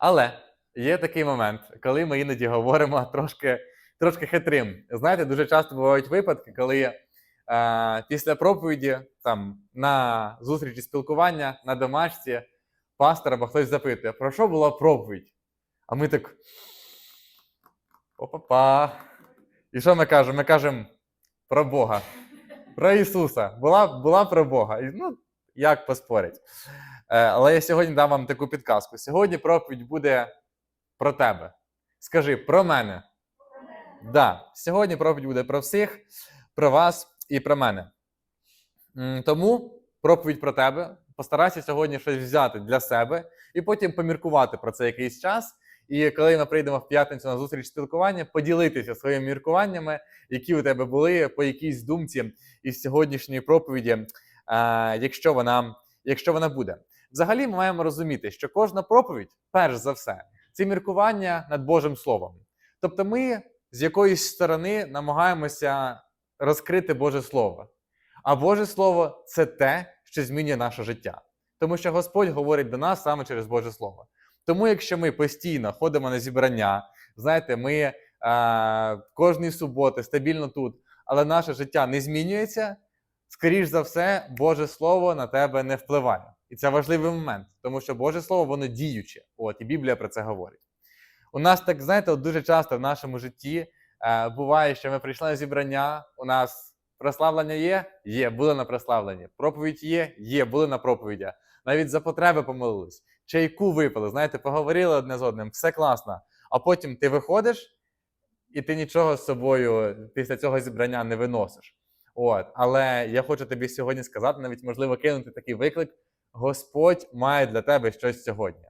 Але є такий момент, коли ми іноді говоримо трошки, трошки хитрим. Знаєте, дуже часто бувають випадки, коли е, після проповіді, там на зустрічі спілкування, на домашці, пастор або хтось запитує, про що була проповідь? А ми так. Опа-па. І що ми кажемо? Ми кажемо про Бога, про Ісуса. Була, була про Бога. І, ну, як поспорить. Е, але я сьогодні дам вам таку підказку. Сьогодні проповідь буде про тебе. Скажи про мене. Да, сьогодні проповідь буде про всіх, про вас і про мене. Тому проповідь про тебе. Постарайся сьогодні щось взяти для себе і потім поміркувати про це якийсь час. І коли ми прийдемо в п'ятницю на зустріч спілкування, поділитися своїми міркуваннями, які у тебе були по якійсь думці із сьогоднішньої проповіді, е, якщо вона, якщо вона буде. Взагалі, ми маємо розуміти, що кожна проповідь, перш за все, це міркування над Божим Словом. Тобто, ми з якоїсь сторони намагаємося розкрити Боже Слово. А Боже Слово це те, що змінює наше життя. Тому що Господь говорить до нас саме через Боже Слово. Тому, якщо ми постійно ходимо на зібрання, знаєте, ми е, кожної суботи стабільно тут, але наше життя не змінюється, скоріш за все, Боже Слово на тебе не впливає. І це важливий момент, тому що Боже Слово воно діюче. От і Біблія про це говорить. У нас так, знаєте, от дуже часто в нашому житті е, буває, що ми прийшли на зібрання, у нас прославлення є? Є, були на прославленні. Проповідь є, є, були на проповіді. Навіть за потреби помолились, чайку випили, знаєте, поговорили одне з одним, все класно. А потім ти виходиш, і ти нічого з собою після цього зібрання не виносиш. От, але я хочу тобі сьогодні сказати, навіть можливо кинути такий виклик. Господь має для тебе щось сьогодні.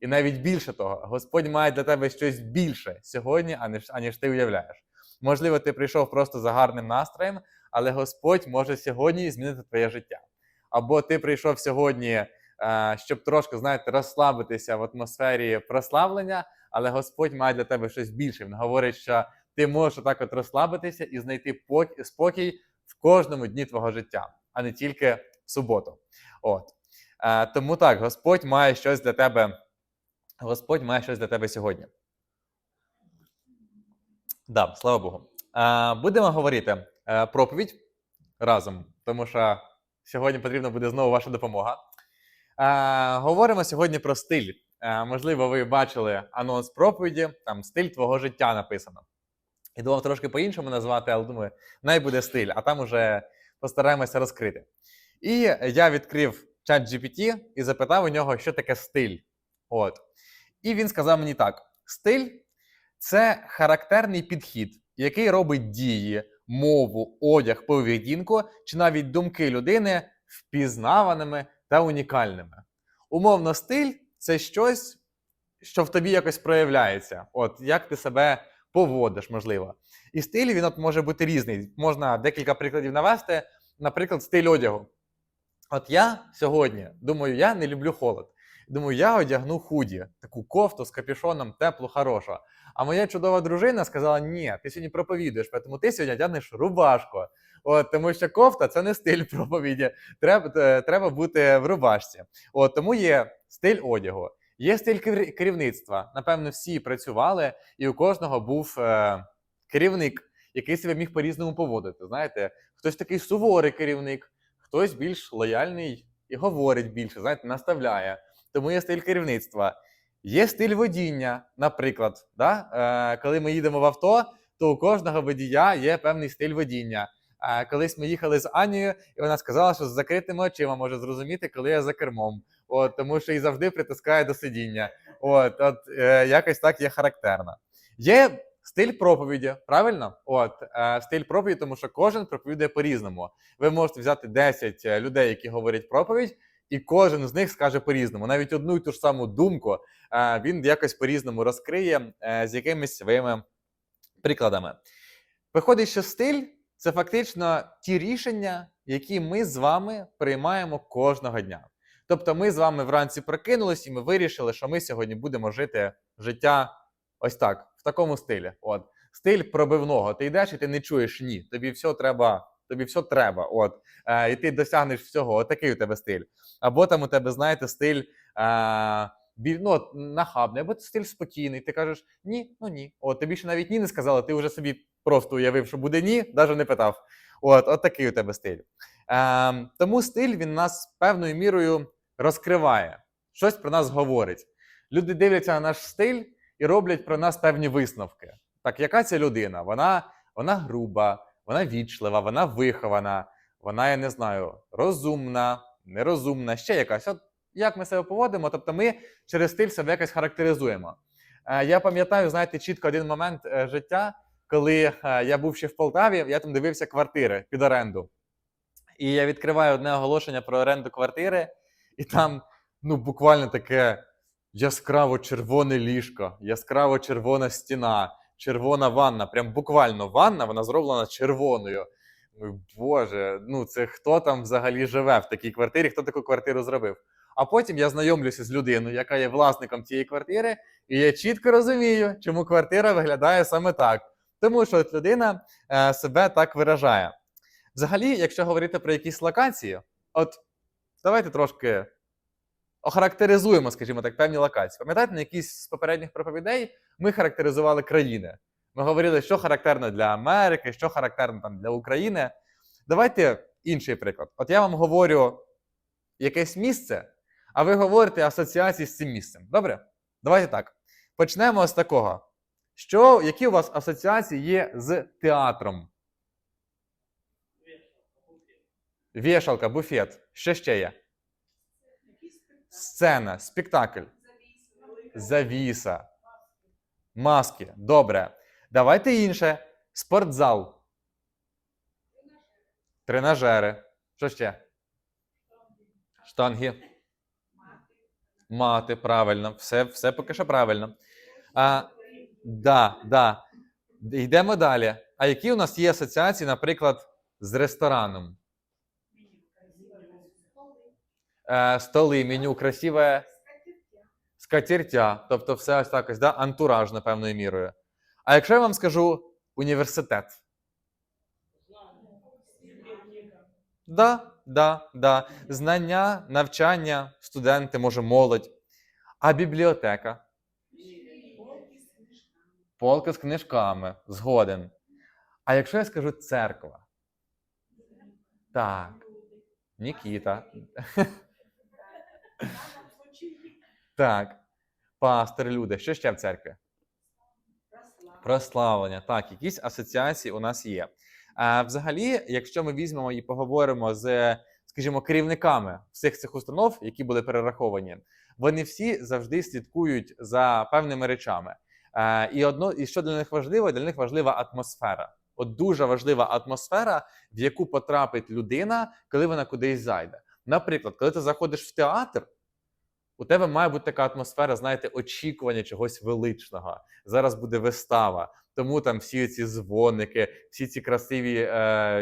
І навіть більше того, Господь має для тебе щось більше сьогодні, аніж, аніж ти уявляєш. Можливо, ти прийшов просто за гарним настроєм, але Господь може сьогодні змінити твоє життя. Або ти прийшов сьогодні, е, щоб трошки, знаєте, розслабитися в атмосфері прославлення, але Господь має для тебе щось більше. Він говорить, що ти можеш отак от розслабитися і знайти пок- спокій в кожному дні твого життя, а не тільки в суботу. От. Е, Тому так, Господь має щось для тебе. Господь має щось для тебе сьогодні. Да, слава Богу. Е, Будемо говорити е, проповідь разом, тому що сьогодні потрібна буде знову ваша допомога. Говоримо сьогодні про стиль. Можливо, ви бачили анонс проповіді, там стиль твого життя написано. І думав трошки по-іншому назвати, але думаю, най буде стиль, а там уже постараємося розкрити. І я відкрив чат GPT і запитав у нього, що таке стиль. От. І він сказав мені так: стиль це характерний підхід, який робить дії, мову, одяг, поведінку чи навіть думки людини впізнаваними та унікальними. Умовно, стиль це щось, що в тобі якось проявляється. От як ти себе поводиш, можливо. І стиль він от може бути різний. Можна декілька прикладів навести. Наприклад, стиль одягу. От я сьогодні думаю, я не люблю холод. Думаю, я одягну худі, таку кофту з капюшоном, теплу, хорошу. А моя чудова дружина сказала: ні, ти сьогодні проповідуєш, тому ти сьогодні одягнеш рубашку. От, тому що кофта це не стиль проповіді. Треба, е, треба бути в рубашці. От, тому є стиль одягу, є стиль кер- керівництва. Напевно, всі працювали, і у кожного був е, керівник, який себе міг по-різному поводити. Знаєте, хтось такий суворий керівник, хтось більш лояльний і говорить більше, знаєте, наставляє. Тому є стиль керівництва. Є стиль водіння, наприклад, да? е, коли ми їдемо в авто, то у кожного водія є певний стиль водіння. Е, колись ми їхали з Анією, і вона сказала, що з закритими очима може зрозуміти, коли я за кермом. От, тому що і завжди притискає до сидіння. От, от е, якось так є характерно. Є стиль проповіді, правильно? От, е, стиль проповіді, тому що кожен проповідує по-різному. Ви можете взяти 10 людей, які говорять проповідь, і кожен з них скаже по-різному. Навіть одну і ту ж саму думку е, він якось по-різному розкриє е, з якимись своїми прикладами. Виходить, що стиль це фактично ті рішення, які ми з вами приймаємо кожного дня. Тобто, ми з вами вранці прокинулись, і ми вирішили, що ми сьогодні будемо жити життя ось так, в такому стилі. От стиль пробивного. Ти йдеш і ти не чуєш ні. Тобі все треба. Тобі все треба, от е, і ти досягнеш всього. Отакий у тебе стиль. Або там у тебе, знаєте, стиль е, ну, от, нахабний, або стиль спокійний. Ти кажеш ні, ну ні. От тобі ще навіть ні не сказали, ти вже собі просто уявив, що буде ні, навіть не питав. От, от такий у тебе стиль. Е, тому стиль він нас певною мірою розкриває, щось про нас говорить. Люди дивляться на наш стиль і роблять про нас певні висновки. Так, яка ця людина? Вона, вона груба, вона вічлива, вона вихована, вона, я не знаю, розумна, нерозумна, ще якась. От як ми себе поводимо, тобто ми через стиль себе якось характеризуємо. Е, я пам'ятаю, знаєте, чітко один момент е, життя, коли е, я був ще в Полтаві, я там дивився квартири під оренду. І я відкриваю одне оголошення про оренду квартири, і там ну, буквально таке яскраво червоне ліжко, яскраво червона стіна, червона ванна. Прям буквально ванна, вона зроблена червоною. Боже, ну це хто там взагалі живе в такій квартирі, хто таку квартиру зробив? А потім я знайомлюся з людиною, яка є власником цієї квартири, і я чітко розумію, чому квартира виглядає саме так. Тому що от людина е, себе так виражає. Взагалі, якщо говорити про якісь локації, от давайте трошки охарактеризуємо, скажімо так, певні локації. Пам'ятаєте, на якійсь з попередніх проповідей ми характеризували країни. Ми говорили, що характерно для Америки, що характерно там для України. Давайте інший приклад. От я вам говорю якесь місце, а ви говорите асоціації з цим місцем. Добре? Давайте так. Почнемо з такого. Що, які у вас асоціації є з театром? Вішалка, буфет. Що ще є? Сцена, спектакль, завіса, маски. Добре. Давайте інше. Спортзал. Тренажери. Що ще? Штанги. Мати, правильно. Все, все поки що правильно. А, да, да. Йдемо далі. А які у нас є асоціації, наприклад, з рестораном? Е, столи, меню, красиве скатертя, тобто все ось так ось, да? антураж, певною мірою. А якщо я вам скажу університет? Да, да, да. Знання, навчання, студенти, може, молодь. А бібліотека? Полка з книжками, згоден. А якщо я скажу церква? Так. Нікіта. Так. Пастор, люди. Що ще в церкві? Прославлення. Так, якісь асоціації у нас є. А, взагалі, якщо ми візьмемо і поговоримо з, скажімо, керівниками всіх цих установ, які були перераховані, вони всі завжди слідкують за певними речами. А, і одно, і що для них важливо, для них важлива атмосфера. От дуже важлива атмосфера, в яку потрапить людина, коли вона кудись зайде. Наприклад, коли ти заходиш в театр, у тебе має бути така атмосфера, знаєте, очікування чогось величного. Зараз буде вистава. Тому там всі ці дзвоники, всі ці красиві, е,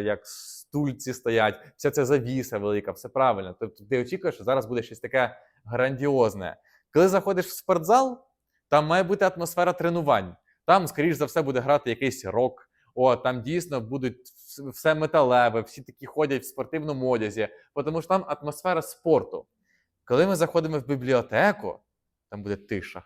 як стульці стоять, вся ця завіса велика, все правильно. Тобто ти очікуєш, що зараз буде щось таке грандіозне. Коли заходиш в спортзал, там має бути атмосфера тренувань. Там, скоріш за все, буде грати якийсь рок. О, там дійсно будуть все металеве, всі такі ходять в спортивному одязі, тому що там атмосфера спорту. Коли ми заходимо в бібліотеку, там буде тиша.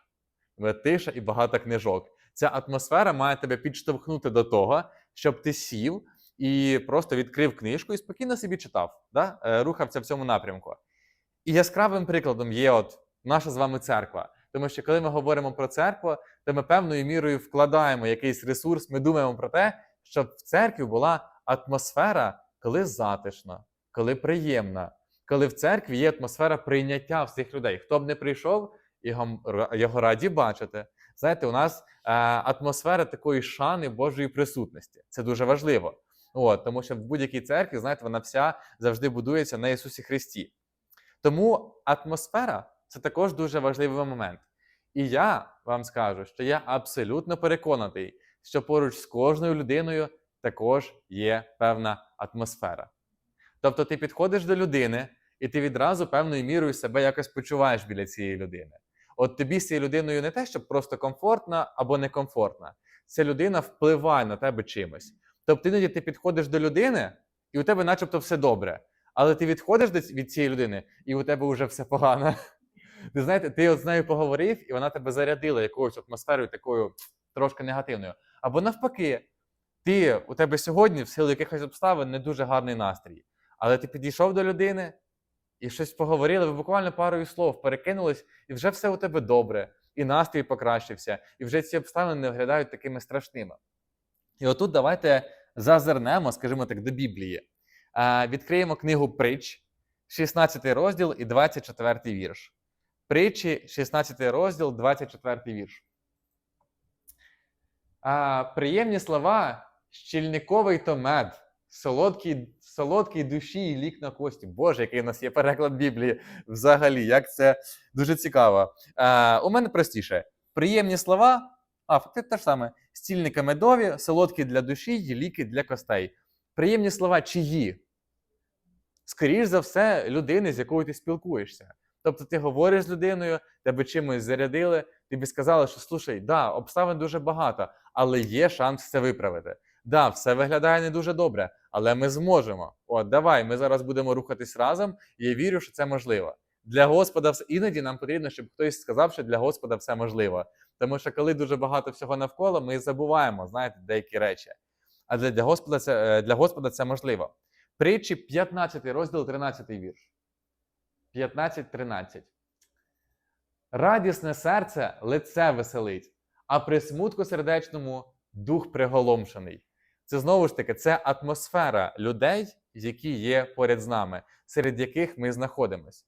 Буде тиша і багато книжок. Ця атмосфера має тебе підштовхнути до того, щоб ти сів і просто відкрив книжку і спокійно собі читав, да? е, рухався в цьому напрямку. І яскравим прикладом є от наша з вами церква. Тому що коли ми говоримо про церкву, то ми певною мірою вкладаємо якийсь ресурс, ми думаємо про те, щоб в церкві була атмосфера, коли затишна, коли приємна, коли в церкві є атмосфера прийняття всіх людей. Хто б не прийшов, його, його раді бачити. Знаєте, у нас е, атмосфера такої шани Божої присутності. Це дуже важливо. От, тому що в будь-якій церкві, знаєте, вона вся завжди будується на Ісусі Христі. Тому атмосфера це також дуже важливий момент. І я вам скажу, що я абсолютно переконаний, що поруч з кожною людиною також є певна атмосфера. Тобто ти підходиш до людини, і ти відразу певною мірою себе якось почуваєш біля цієї людини. От тобі з цією людиною не те, щоб просто комфортна або некомфортна. Ця людина впливає на тебе чимось. Тобто іноді ти підходиш до людини, і у тебе начебто все добре. Але ти відходиш від цієї людини, і у тебе вже все погано. Ти знаєте, ти от з нею поговорив, і вона тебе зарядила якоюсь атмосферою такою трошки негативною. Або навпаки, ти у тебе сьогодні, в силу якихось обставин, не дуже гарний настрій. Але ти підійшов до людини і щось поговорили, ви буквально парою слов перекинулись, і вже все у тебе добре, і настрій покращився, і вже ці обставини не виглядають такими страшними. І отут давайте зазирнемо, скажімо так, до Біблії. Відкриємо книгу Притч, 16 розділ і 24 вірш. Притчі, 16 розділ, 24 вірш. А, приємні слова, щільниковий то мед, солодкий, солодкий душі і лік на кості. Боже, який у нас є переклад Біблії взагалі, як це дуже цікаво. А, у мене простіше. Приємні слова, а це те ж саме: стільники медові, солодкі для душі і ліки для костей. Приємні слова чиї? Скоріш за все, людини, з якою ти спілкуєшся. Тобто ти говориш з людиною, тебе чимось зарядили, тобі сказали, що слушай, да, обставин дуже багато, але є шанс це виправити. Да, все виглядає не дуже добре, але ми зможемо. От, давай, ми зараз будемо рухатись разом, і я вірю, що це можливо. Для Господа все іноді нам потрібно, щоб хтось сказав, що для Господа все можливо. Тому що коли дуже багато всього навколо, ми забуваємо, знаєте, деякі речі. А для, Господа це е, для Господа це можливо. Притчі 15 розділ, 13 вірш. 15-13. Радісне серце лице веселить, а при смутку сердечному дух приголомшений. Це знову ж таки це атмосфера людей, які є поряд з нами, серед яких ми знаходимося.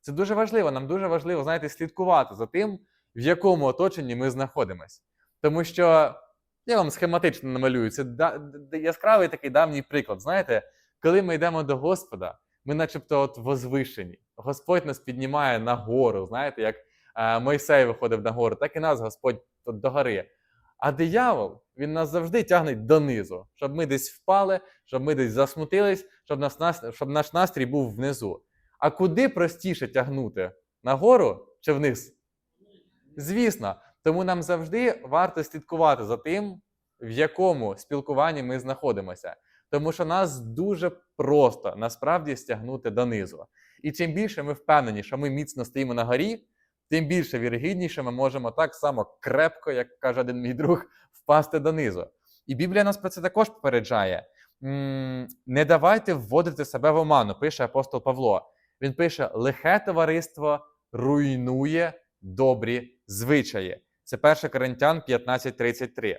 Це дуже важливо. Нам дуже важливо, знаєте, слідкувати за тим, в якому оточенні ми знаходимося. Тому що я вам схематично намалюю. Це яскравий такий давній приклад. Знаєте, коли ми йдемо до Господа, ми начебто от возвишені. Господь нас піднімає на гору, знаєте, як е, Мойсей виходив на гору, так і нас Господь до гори. А диявол, він нас завжди тягне донизу, щоб ми десь впали, щоб ми десь засмутились, щоб, нас, щоб наш настрій був внизу. А куди простіше тягнути? Нагору чи вниз? Звісно. Тому нам завжди варто слідкувати за тим, в якому спілкуванні ми знаходимося. Тому що нас дуже просто насправді стягнути донизу. І чим більше ми впевнені, що ми міцно стоїмо на горі, тим більше вірогідніше ми можемо так само крепко, як каже один мій друг, впасти донизу. І Біблія нас про це також попереджає. Не давайте вводити себе в оману, пише апостол Павло. Він пише: лихе товариство руйнує добрі звичаї. Це 1 Коринтян 15.33.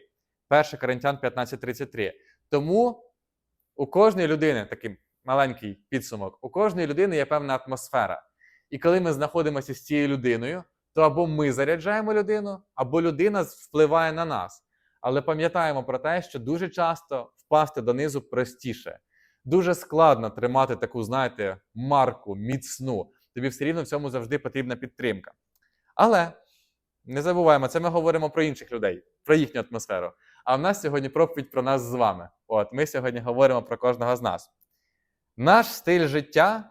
1 Коринтян 15.33. Тому у кожної людини такий маленький підсумок, у кожної людини є певна атмосфера. І коли ми знаходимося з цією людиною, то або ми заряджаємо людину, або людина впливає на нас. Але пам'ятаємо про те, що дуже часто впасти донизу простіше. Дуже складно тримати таку, знаєте, марку міцну. Тобі все рівно в цьому завжди потрібна підтримка. Але не забуваємо, це ми говоримо про інших людей, про їхню атмосферу. А в нас сьогодні проповідь про нас з вами. От ми сьогодні говоримо про кожного з нас. Наш стиль життя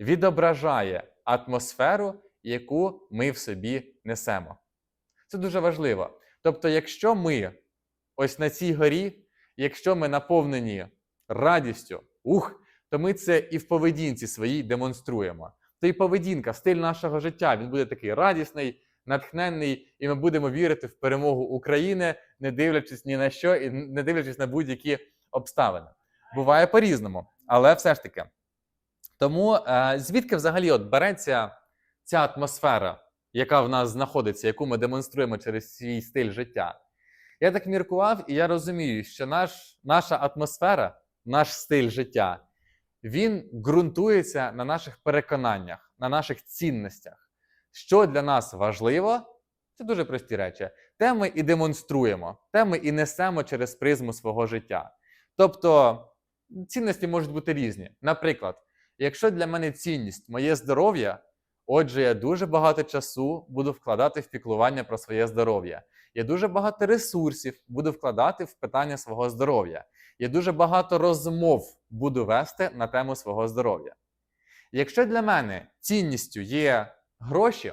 відображає атмосферу, яку ми в собі несемо. Це дуже важливо. Тобто, якщо ми ось на цій горі, якщо ми наповнені радістю, ух, то ми це і в поведінці своїй демонструємо. То і поведінка, стиль нашого життя, він буде такий радісний, натхненний, і ми будемо вірити в перемогу України, не дивлячись ні на що, і не дивлячись на будь-які обставини. Буває по-різному, але все ж таки. Тому е, звідки взагалі от береться ця атмосфера, яка в нас знаходиться, яку ми демонструємо через свій стиль життя? Я так міркував, і я розумію, що наш, наша атмосфера, наш стиль життя, він ґрунтується на наших переконаннях, на наших цінностях. Що для нас важливо, це дуже прості речі. Те ми і демонструємо, те ми і несемо через призму свого життя. Тобто цінності можуть бути різні. Наприклад, якщо для мене цінність моє здоров'я, отже, я дуже багато часу буду вкладати в піклування про своє здоров'я. Я дуже багато ресурсів буду вкладати в питання свого здоров'я. Я дуже багато розмов буду вести на тему свого здоров'я. Якщо для мене цінністю є гроші,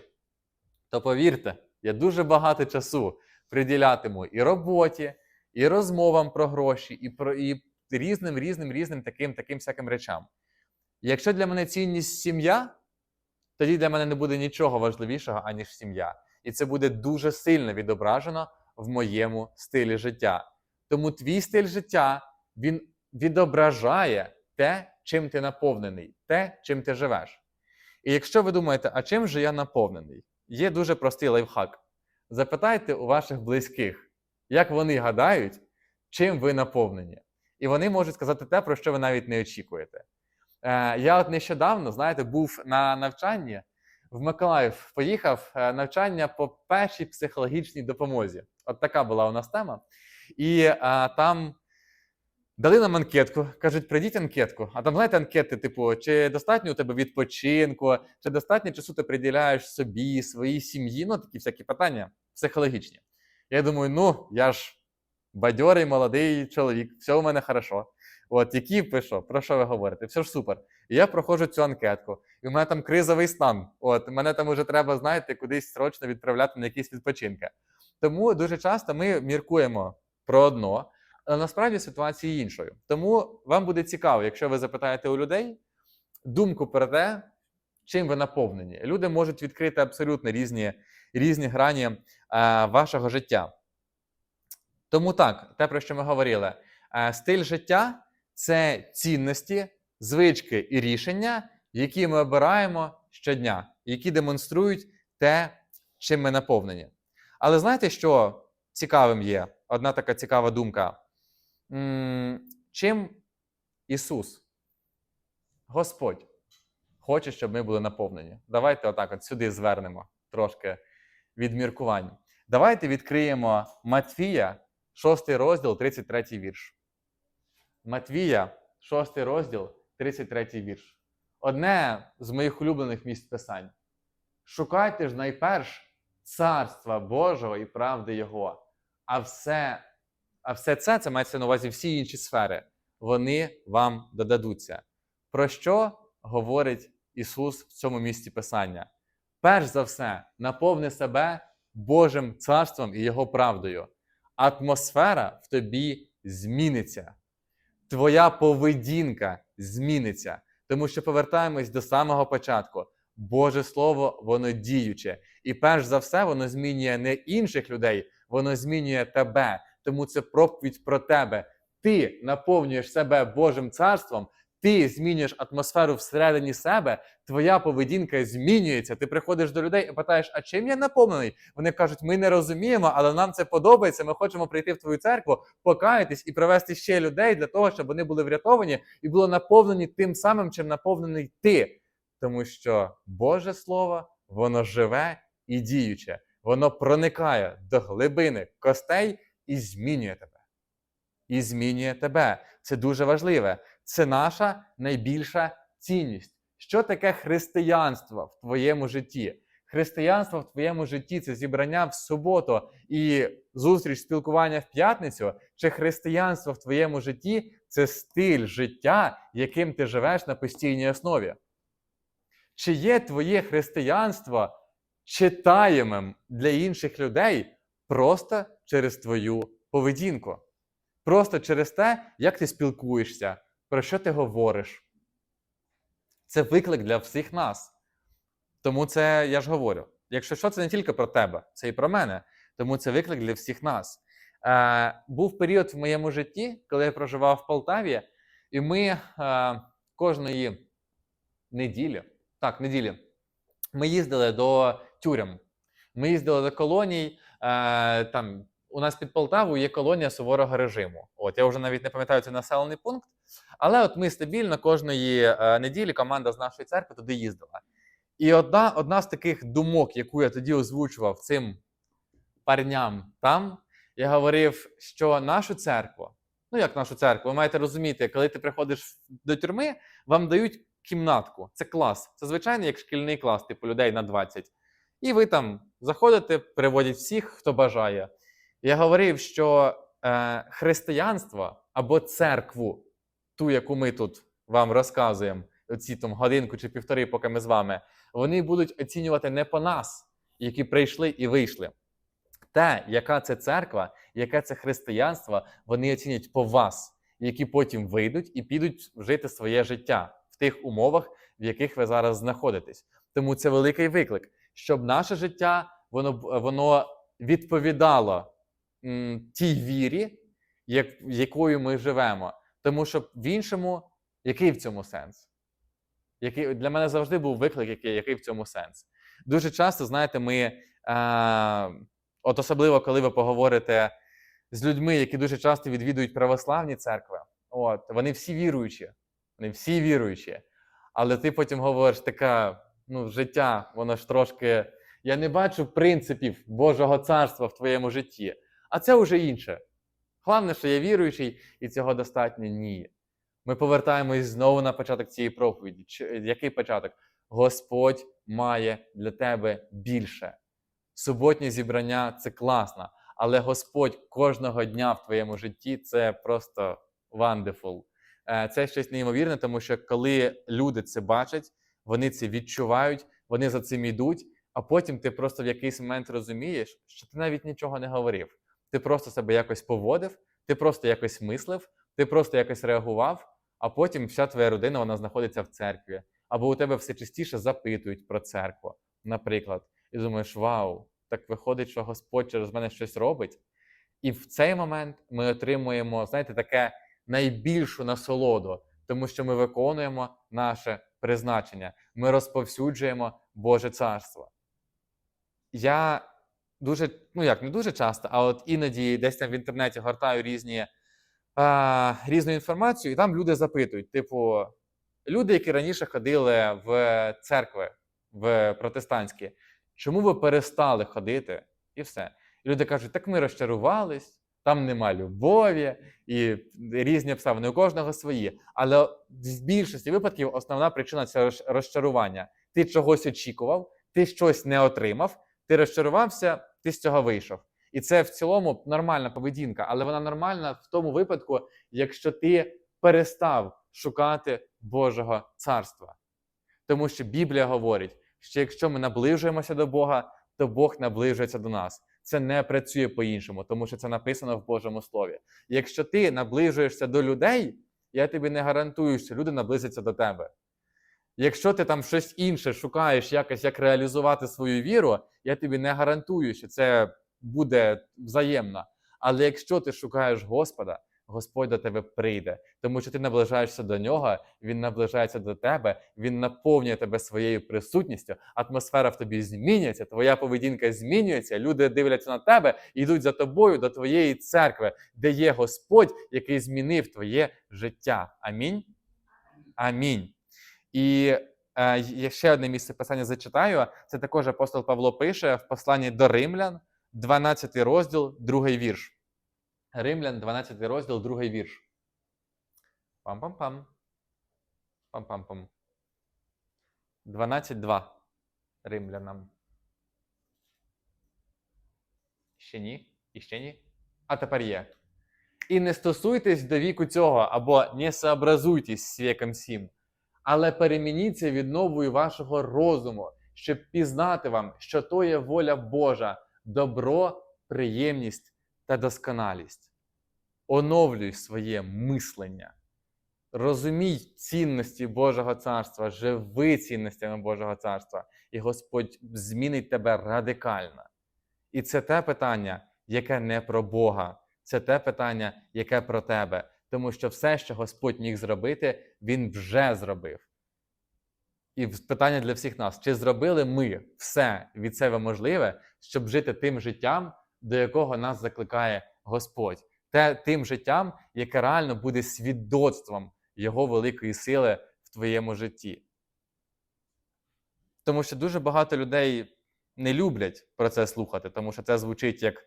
то повірте, я дуже багато часу приділятиму і роботі, і розмовам про гроші, і про і різним, різним, різним таким, таким всяким речам. Якщо для мене цінність сім'я, тоді для мене не буде нічого важливішого, аніж сім'я. І це буде дуже сильно відображено в моєму стилі життя. Тому твій стиль життя він відображає те, чим ти наповнений, те, чим ти живеш. І якщо ви думаєте, а чим же я наповнений? Є дуже простий лайфхак. Запитайте у ваших близьких, як вони гадають, чим ви наповнені. І вони можуть сказати те, про що ви навіть не очікуєте. Е, я от нещодавно, знаєте, був на навчанні в Миколаїв, поїхав е, навчання по першій психологічній допомозі. От така була у нас тема. І е, там дали нам анкетку, кажуть, прийдіть анкетку. А там, знаєте, анкети, типу, чи достатньо у тебе відпочинку, чи достатньо часу ти приділяєш собі, своїй сім'ї, ну такі всякі питання психологічні. Я думаю, ну, я ж бадьорий, молодий чоловік, все у мене хорошо. От, які пишу, про що ви говорите? Все ж супер. І я проходжу цю анкетку, і у мене там кризовий стан. От, мене там уже треба, знаєте, кудись срочно відправляти на якісь відпочинки. Тому дуже часто ми міркуємо про одно, але насправді ситуація іншою. Тому вам буде цікаво, якщо ви запитаєте у людей думку про те, чим ви наповнені. Люди можуть відкрити абсолютно різні, різні грані е, вашого життя. Тому так, те, про що ми говорили, е, стиль життя це цінності, звички і рішення, які ми обираємо щодня, які демонструють те, чим ми наповнені. Але знаєте, що цікавим є? Одна така цікава думка. Чим Ісус, Господь, хоче, щоб ми були наповнені? Давайте отак от сюди звернемо трошки від міркувань. Давайте відкриємо Матвія, 6 розділ, 33 вірш. Матвія, 6 розділ, 33 вірш. Одне з моїх улюблених місць писань. Шукайте ж найперш царства Божого і правди Його. А все, а все це, це мається на увазі всі інші сфери, вони вам додадуться. Про що говорить Ісус в цьому місці Писання? Перш за все, наповни себе Божим царством і Його правдою. Атмосфера в тобі зміниться. Твоя поведінка зміниться. Тому що повертаємось до самого початку. Боже Слово, воно діюче. І перш за все, воно змінює не інших людей, воно змінює тебе. Тому це проповідь про тебе. Ти наповнюєш себе Божим царством, ти змінюєш атмосферу всередині себе, твоя поведінка змінюється. Ти приходиш до людей і питаєш, а чим я наповнений? Вони кажуть, ми не розуміємо, але нам це подобається. Ми хочемо прийти в твою церкву, покаятись і привести ще людей для того, щоб вони були врятовані і були наповнені тим самим, чим наповнений ти. Тому що Боже Слово, воно живе і діюче, воно проникає до глибини костей і змінює тебе. І змінює тебе. Це дуже важливе. Це наша найбільша цінність. Що таке християнство в твоєму житті? Християнство в твоєму житті це зібрання в суботу і зустріч спілкування в п'ятницю, чи християнство в твоєму житті це стиль життя, яким ти живеш на постійній основі. Чи є твоє християнство читаємим для інших людей просто через твою поведінку? Просто через те, як ти спілкуєшся, про що ти говориш. Це виклик для всіх нас. Тому це я ж говорю. Якщо що, це не тільки про тебе, це і про мене. Тому це виклик для всіх нас. Е, був період в моєму житті, коли я проживав в Полтаві, і ми е, кожної неділі, так, неділі, ми їздили до тюрем. Ми їздили до колоній. Е, там у нас під Полтавою є колонія суворого режиму. От я вже навіть не пам'ятаю цей населений пункт. Але от ми стабільно кожної е, неділі команда з нашої церкви туди їздила. І одна, одна з таких думок, яку я тоді озвучував цим парням там, я говорив, що нашу церкву, ну як нашу церкву, ви маєте розуміти, коли ти приходиш до тюрми, вам дають кімнатку. Це клас. Це звичайно як шкільний клас, типу людей на 20. І ви там заходите, приводять всіх, хто бажає. Я говорив, що е, християнство або церкву, ту, яку ми тут вам розказуємо, оці там годинку чи півтори, поки ми з вами, вони будуть оцінювати не по нас, які прийшли і вийшли. Те, яка це церква, яке це християнство, вони оцінять по вас, які потім вийдуть і підуть жити своє життя в тих умовах, в яких ви зараз знаходитесь. Тому це великий виклик, щоб наше життя воно, воно відповідало тій вірі, як, якою ми живемо. Тому що в іншому, який в цьому сенс? Який, для мене завжди був виклик, який, який в цьому сенс. Дуже часто, знаєте, ми, е, от особливо коли ви поговорите з людьми, які дуже часто відвідують православні церкви, от, вони всі віруючі, вони всі віруючі. Але ти потім говориш, така, ну, життя, воно ж трошки. Я не бачу принципів Божого царства в твоєму житті. А це вже інше. Головне, що я віруючий, і цього достатньо ні. Ми повертаємось знову на початок цієї проповіді. Який початок? Господь має для тебе більше. Суботні зібрання це класно, але Господь кожного дня в твоєму житті це просто wonderful. Е, Це щось неймовірне, тому що коли люди це бачать, вони це відчувають, вони за цим йдуть, а потім ти просто в якийсь момент розумієш, що ти навіть нічого не говорив. Ти просто себе якось поводив, ти просто якось мислив, ти просто якось реагував, а потім вся твоя родина вона знаходиться в церкві. Або у тебе все частіше запитують про церкву, наприклад. І думаєш, вау, так виходить, що Господь через мене щось робить. І в цей момент ми отримуємо, знаєте, таке найбільшу насолоду, тому що ми виконуємо наше призначення, ми розповсюджуємо Боже царство. Я дуже, ну як, не дуже часто, а от іноді десь там в інтернеті гортаю різні, а, різну інформацію, і там люди запитують: типу, люди, які раніше ходили в церкви, в протестантські, чому ви перестали ходити? І все. І люди кажуть, так ми розчарувались, там нема любові і різні обставини, у кожного свої. Але в більшості випадків основна причина це розчарування. Ти чогось очікував, ти щось не отримав, ти розчарувався, ти з цього вийшов. І це в цілому нормальна поведінка, але вона нормальна в тому випадку, якщо ти перестав шукати Божого царства. Тому що Біблія говорить, що якщо ми наближуємося до Бога, то Бог наближується до нас. Це не працює по-іншому, тому що це написано в Божому Слові. Якщо ти наближуєшся до людей, я тобі не гарантую, що люди наблизяться до тебе. Якщо ти там щось інше шукаєш, якось як реалізувати свою віру, я тобі не гарантую, що це буде взаємно. Але якщо ти шукаєш Господа, Господь до тебе прийде, тому що ти наближаєшся до нього, він наближається до тебе, він наповнює тебе своєю присутністю, атмосфера в тобі змінюється, твоя поведінка змінюється, люди дивляться на тебе і йдуть за тобою до твоєї церкви, де є Господь, який змінив твоє життя. Амінь. Амінь. І е, ще одне місце писання зачитаю. Це також апостол Павло пише в посланні до Римлян, 12 розділ, другий вірш. Римлян, 12 розділ, другий вірш. Пам-пам-пам. Пам-пам-пам. 12.2. Римлянам. Ще ні? І ще ні? А тепер є. І не стосуйтесь до віку цього, або не сообразуйтесь з віком сім, але перемініться відновою вашого розуму, щоб пізнати вам, що то є воля Божа, добро, приємність та досконалість. Оновлюй своє мислення. Розумій цінності Божого царства, живи цінностями Божого царства, і Господь змінить тебе радикально. І це те питання, яке не про Бога, це те питання, яке про тебе. Тому що все, що Господь міг зробити, Він вже зробив. І питання для всіх нас: чи зробили ми все від себе можливе, щоб жити тим життям, до якого нас закликає Господь? Те, тим життям, яке реально буде свідоцтвом Його великої сили в твоєму житті. Тому що дуже багато людей не люблять про це слухати, тому що це звучить як: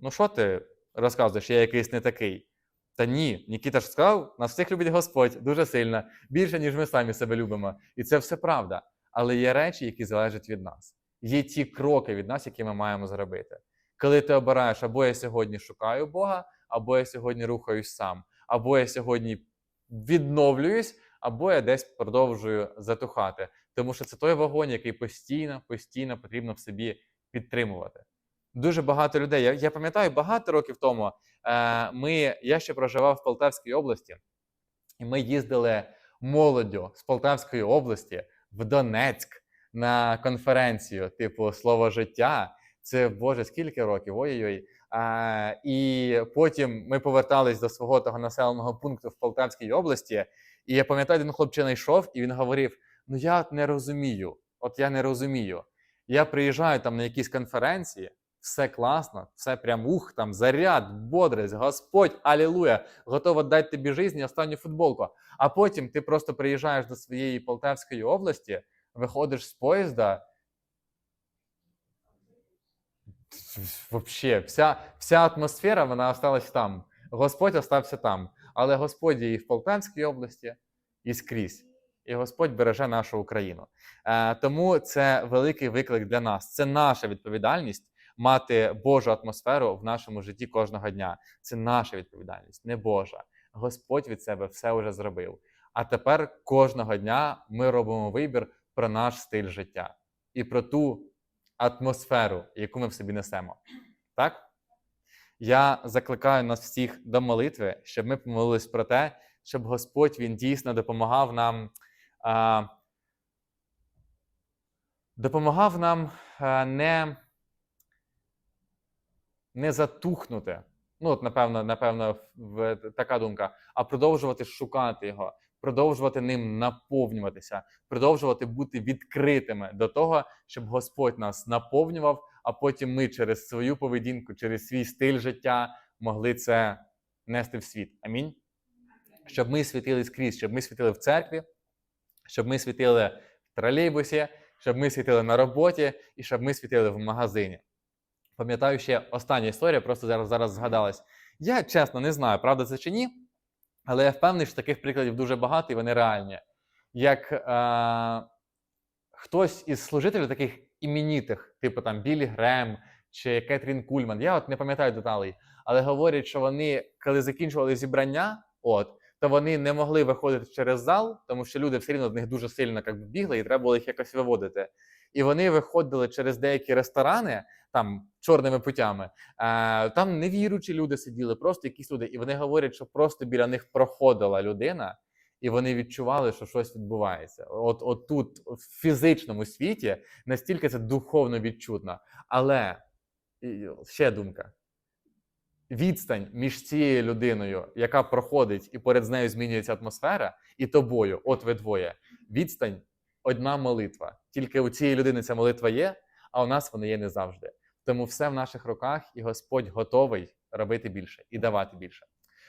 ну що ти розказуєш, я якийсь не такий. Та ні, Нікіта ж сказав, нас всіх любить Господь дуже сильно, більше, ніж ми самі себе любимо. І це все правда. Але є речі, які залежать від нас. Є ті кроки від нас, які ми маємо зробити. Коли ти обираєш, або я сьогодні шукаю Бога, або я сьогодні рухаюсь сам, або я сьогодні відновлююсь, або я десь продовжую затухати. Тому що це той вогонь, який постійно, постійно потрібно в собі підтримувати. Дуже багато людей. Я, я пам'ятаю, багато років тому е, ми, я ще проживав в Полтавській області, і ми їздили молоддю з Полтавської області в Донецьк на конференцію, типу Слово життя. Це Боже, скільки років? Ой-ой-ой. А, і потім ми повертались до свого того населеного пункту в Полтавській області. І я пам'ятаю, один хлопчина йшов, і він говорив: Ну я от не розумію. От я не розумію. Я приїжджаю там на якісь конференції, все класно, все прям ух, там заряд, бодрость, Господь, алілуя, готова дати тобі життя і останню футболку. А потім ти просто приїжджаєш до своєї Полтавської області, виходиш з поїзда. Вообще, вся, вся атмосфера вона осталась там. Господь остався там. Але Господь і в Полтавській області, і скрізь. І Господь береже нашу Україну. Е, тому це великий виклик для нас. Це наша відповідальність мати Божу атмосферу в нашому житті кожного дня. Це наша відповідальність, не Божа. Господь від себе все вже зробив. А тепер кожного дня ми робимо вибір про наш стиль життя і про ту атмосферу, яку ми в собі несемо. Так? Я закликаю нас всіх до молитви, щоб ми помолились про те, щоб Господь Він дійсно допомагав нам. А, допомагав нам а, не, не затухнути. Ну, от, напевно, напевно, в, така думка, а продовжувати шукати його, продовжувати ним наповнюватися, продовжувати бути відкритими до того, щоб Господь нас наповнював, а потім ми через свою поведінку, через свій стиль життя могли це нести в світ. Амінь. Щоб ми світили скрізь, щоб ми світили в церкві, щоб ми світили в тролейбусі, щоб ми світили на роботі і щоб ми світили в магазині. Пам'ятаю ще остання історія, просто зараз зараз згадалась. Я чесно не знаю, правда це чи ні, але я впевнений, що таких прикладів дуже багато і вони реальні. Як е, хтось із служителів таких іменітих, типу там Білі Грем чи Кетрін Кульман, я от не пам'ятаю деталей, але говорять, що вони, коли закінчували зібрання, от, то вони не могли виходити через зал, тому що люди все рівно в них дуже сильно як бігли, і треба було їх якось виводити. І вони виходили через деякі ресторани там чорними путями. Е, там невіруючі люди сиділи, просто якісь люди, і вони говорять, що просто біля них проходила людина, і вони відчували, що щось відбувається. От, от тут, в фізичному світі, настільки це духовно відчутно. Але ще думка. Відстань між цією людиною, яка проходить, і поряд з нею змінюється атмосфера, і тобою, от ви двоє. Відстань одна молитва. Тільки у цієї людини ця молитва є, а у нас вона є не завжди. Тому все в наших руках, і Господь готовий робити більше і давати більше.